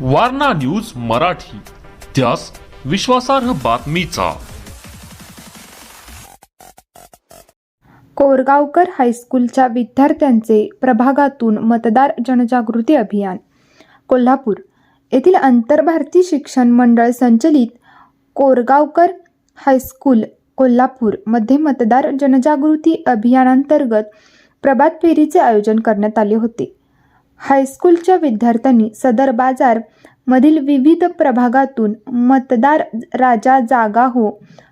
Warna news Marathi. त्यास विश्वासार्ह बातमीचा. कोरगावकर हायस्कूलच्या विद्यार्थ्यांचे प्रभागातून मतदार जनजागृती अभियान. कोल्हापूर येथील आंतरभारती शिक्षण मंडळ संचलित कोरगावकर हायस्कूल कोल्हापूरमध्ये मतदार जनजागृती अभियानांतर्गत प्रभात फेरीचे आयोजन करण्यात आले होते. हायस्कूलच्या विद्यार्थ्यांनी सदर बाजार मधील विविध प्रभागातून मतदार राजा जागा हो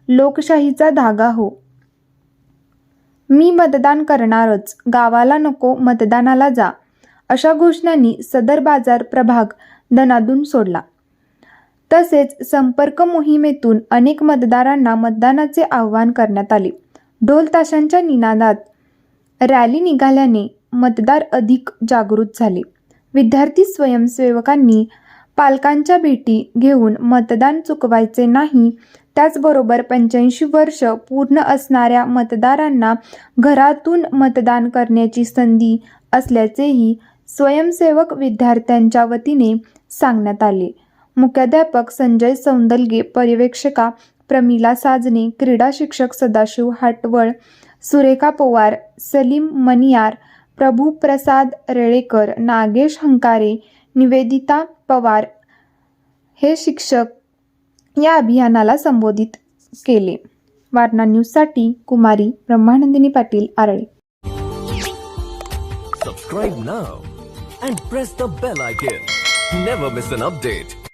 लोकशाहीचा धागा हो. मी मतदान करणारच गावाला नको मतदानाला जा अशा घोषणांनी सदर बाजार प्रभाग दणादून सोडला. तसेच संपर्क मोहिमेतून अनेक मतदारांना मतदानाचे आवाहन करण्यात आले. ढोल ताशांच्या निनादात रॅली निघाल्याने मतदार अधिक जागृत झाले. विद्यार्थी स्वयंसेवकांनी पालकांच्या भेटी घेऊन मतदान चुकवायचे नाही त्याचबरोबर पंच्याऐंशी वर्ष पूर्ण असणाऱ्या मतदारांना घरातून मतदान करण्याची संधी असल्याचेही स्वयंसेवक विद्यार्थ्यांच्या वतीने सांगण्यात आले. मुख्याध्यापक संजय सौंदलगे पर्यवेक्षका प्रमिला साजने क्रीडा शिक्षक सदाशिव हाटवळ सुरेखा पवार सलीम मनियार प्रभू प्रसाद रेळेकर नागेश हंकारे निवेदिता पवार हे शिक्षक या अभियानाला संबोधित केले. वारणा न्यूजसाठी कुमारी Brahmanandini Patil Arale. Subscribe now and press the bell icon never miss an update